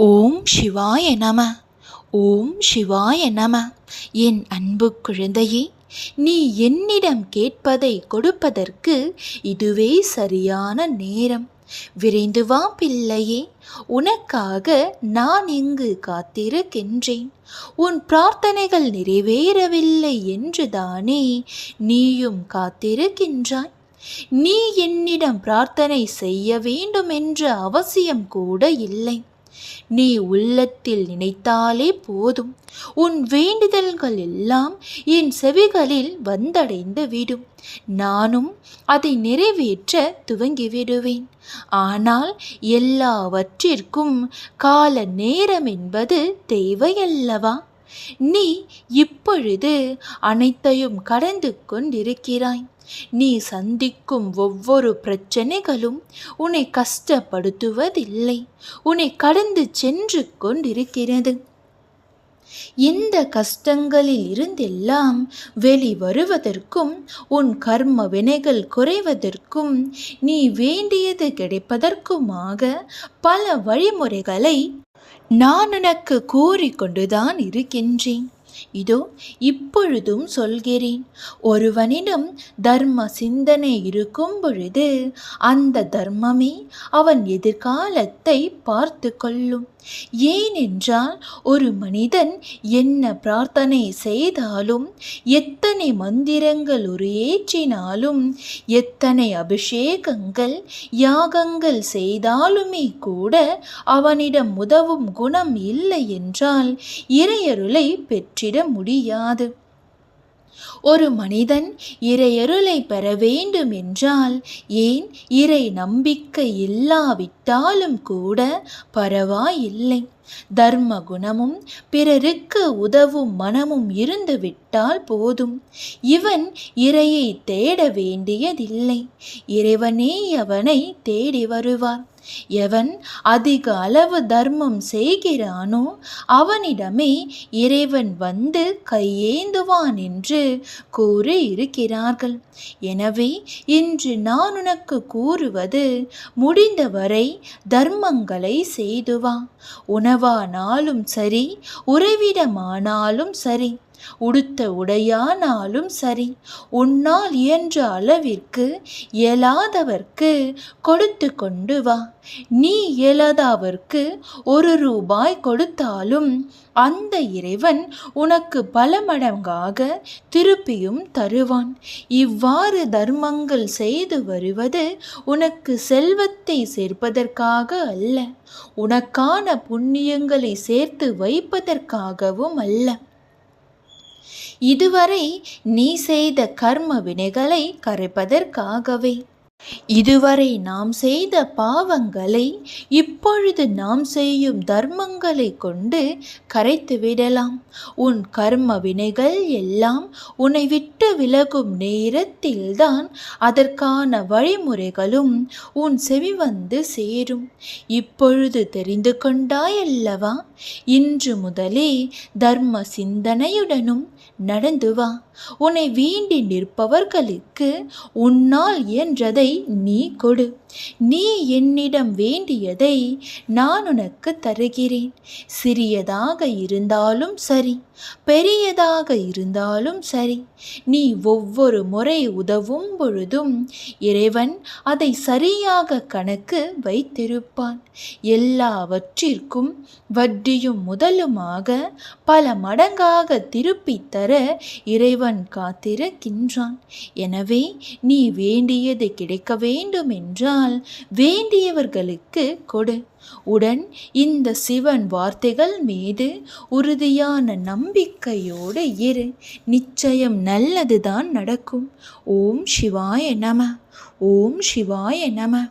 ஓம் சிவாய நம. ஓம் சிவாய நம. என் அன்பு குழந்தையே நீ என்னிடம் கேட்பதை கொடுப்பதற்கு இதுவே சரியான நேரம். விரைந்து வா பிள்ளையே உனக்காக நான் இங்கு காத்திருக்கின்றேன். உன் பிரார்த்தனைகள் நிறைவேறவில்லை என்றுதானே நீயும் காத்திருக்கின்றாய். நீ என்னிடம் பிரார்த்தனை செய்ய வேண்டும் என்ற அவசியம் கூட இல்லை. நீ உள்ளத்தில் நினைத்தாலே போதும். உன் வேண்டுதல்கள் எல்லாம் என் செவிகளில் வந்தடைந்து விடும். நானும் அதை நிறைவேற்ற துவங்கிவிடுவேன். ஆனால் எல்லாவற்றிற்கும் கால நேரம் என்பது தேவையல்லவா? நீ இப்பொழுது அனைத்தையும் கடந்து கொண்டிருக்கிறாய். நீ சந்திக்கும் ஒவ்வொரு பிரச்சனைகளும் உன்னை கஷ்டப்படுத்துவதில்லை. உன்னை கடந்து சென்று கொண்டிருக்கிறது. இந்த கஷ்டங்களில் இருந்தெல்லாம் வெளிவருவதற்கும் உன் கர்ம வினைகள் குறைவதற்கும் நீ வேண்டியது கிடைப்பதற்குமாக பல வழிமுறைகளை நான் உனக்கு கூறிக்கொண்டுதான் இருக்கின்றேன். இதோ இப்பொழுதும் சொல்கிறேன். ஒருவனிடம் தர்ம சிந்தனை இருக்கும் பொழுது அந்த தர்மமே அவன் எதிர்காலத்தை பார்த்து கொள்ளும். ஏனென்றால் ஒரு மனிதன் என்ன பிரார்த்தனை செய்தாலும் எத்தனை மந்திரங்கள் உரையேற்றினாலும் எத்தனை அபிஷேகங்கள் யாகங்கள் செய்தாலுமே கூட அவனிடம் உதவும் குணம் இல்லை என்றால் இறையருளை பெற்றிட முடியாது. ஒரு மனிதன் இறையருளை பெற வேண்டும் என்றால் ஏன் இறை நம்பிக்கை இல்லாவிட்டாலும் கூட பரவாயில்லை. தர்ம குணமும் பிறருக்கு உதவும் மனமும் இருந்து விட்டால் போதும். இவன் இறையை தேட வேண்டியதில்லை. இறைவனே அவனை தேடி வருவார். எவன் அதிக அளவு தர்மம் செய்கிறானோ அவனிடமே இறைவன் வந்து கையேந்துவான் என்று கூறி இருக்கிறார்கள் எனவே இன்று நான் உனக்கு கூறுவது முடிந்தவரை தர்மங்களை செய்துவா உணவானாலும் சரி உறவிடமானாலும் சரி உடுத்த உடையானாலும் சரி உன்னால் இயன்ற அளவிற்கு இயலாதவர்க்கு கொடுத்து கொண்டு வா. நீ இயலாதவர்க்கு ஒரு ரூபாய் கொடுத்தாலும் அந்த இறைவன் உனக்கு பல மடங்காக திருப்பியும் தருவான். இவ்வாறு தர்மங்கள் செய்து வருவது உனக்கு செல்வத்தை சேர்ப்பதற்காக அல்ல உனக்கான புண்ணியங்களை சேர்த்து வைப்பதற்காகவும் அல்ல. இதுவரை நீ செய்த கர்ம வினைகளை கரைப்பதற்காகவே. இதுவரை நாம் செய்த பாவங்களை இப்பொழுது நாம் செய்யும் தர்மங்களை கொண்டு கரைத்து விடலாம். உன் கர்ம வினைகள் எல்லாம் உன்னை விட்டு விலகும் நேரத்தில்தான் அதற்கான வழிமுறைகளும் உன் செவி வந்து சேரும். இப்பொழுது தெரிந்து கொண்டாயல்லவா? இன்று முதலே தர்ம சிந்தனையுடனும் நடந்து வா. உன்னை வேண்டி நிற்பவர்களுக்கு உன்னால் இயன்றதை நீ கொடு. நீ என்னிடம் வேண்டியதை நான் உனக்கு தருகிறேன். சிறியதாக இருந்தாலும் சரி பெரியதாக இருந்தாலும் சரி. நீ ஒவ்வொரு முறை உதவும் பொழுதும் இறைவன் அதை சரியாக கணக்கு வைத்திருப்பான். எல்லாவற்றிற்கும் வட்டியும் முதலுமாக பல மடங்காக திருப்பித் தர இறைவன் காத்திருக்கின்றான். எனவே நீ வேண்டியது கிடைக்க வேண்டும் என்றால் வேண்டியவர்களுக்கு கொடு. உடன் இந்த சிவன் வார்த்தைகள் மீது உறுதியான நம்பிக்கையோடு இரு. நிச்சயம் நல்லதுதான் நடக்கும். ஓம் சிவாய நம. ஓம் சிவாய நம.